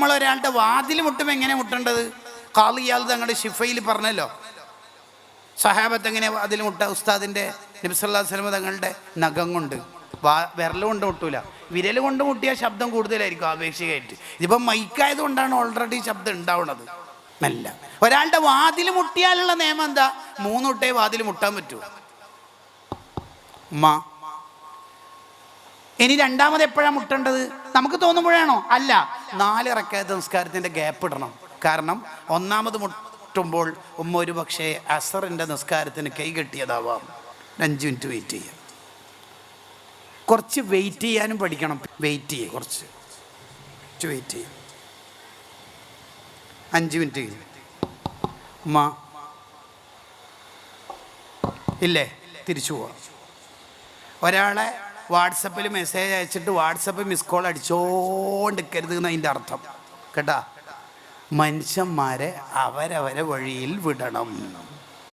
നമ്മൾ ഒരാളുടെ വാതിൽ മുട്ടുമ്പോൾ എങ്ങനെ മുട്ടേണ്ടത്? കാളിയാൽ തങ്ങളുടെ ഷിഫയിൽ പറഞ്ഞല്ലോ. സഹാബത്ത് എങ്ങനെ അതിൽ മുട്ട? ഉസ്താദിന്റെ നബ്സല്ലാ സ്വലമ തങ്ങളുടെ നഖം കൊണ്ട് വാ വിരൽ കൊണ്ട് മുട്ടൂല. വിരൽ കൊണ്ട് മുട്ടിയാൽ ശബ്ദം കൂടുതലായിരിക്കും ആപേക്ഷികമായിട്ട്. ഇതിപ്പം മൈക്കായത് കൊണ്ടാണ് ഓൾറെഡി ശബ്ദം ഉണ്ടാവുന്നത് നല്ല ഒരാളുടെ വാതിൽ മുട്ടിയാലുള്ള നിയമം എന്താ? മൂന്നുട്ടേ വാതിൽ മുട്ടാൻ പറ്റൂ. ഉമ്മ. ഇനി രണ്ടാമത് എപ്പോഴാണ് മുട്ടേണ്ടത്? നമുക്ക് തോന്നുമ്പോഴാണോ? അല്ല. നാലിറക്കാത്ത നിസ്കാരത്തിന്റെ ഗ്യാപ്പ് ഇടണം. കാരണം ഒന്നാമത് മുട്ടുമ്പോൾ ഉമ്മ ഒരു പക്ഷേ അസറിന്റെ നിസ്കാരത്തിന് കൈ കെട്ടിയതാവാം. അഞ്ച് മിനിറ്റ് വെയിറ്റ് ചെയ്യാം. കുറച്ച് വെയിറ്റ് ചെയ്യാനും പഠിക്കണം. വെയിറ്റ് ചെയ്യുക കുറച്ച്. കുറച്ച് വെയിറ്റ് ചെയ്യാം. അഞ്ച് മിനിറ്റ് ഉമ്മ. ഇല്ലേ? തിരിച്ചു പോവാം. ഒരാളെ വാട്സപ്പിൽ മെസ്സേജ് അയച്ചിട്ട് വാട്സപ്പ് മിസ് കോൾ അടിച്ചോണ്ടിരിക്കരുത് എന്ന് അതിന്റെ അർത്ഥം. കേട്ടാ? മനുഷ്യന്മാരെ അവരവരെ വഴിയിൽ വിടണം.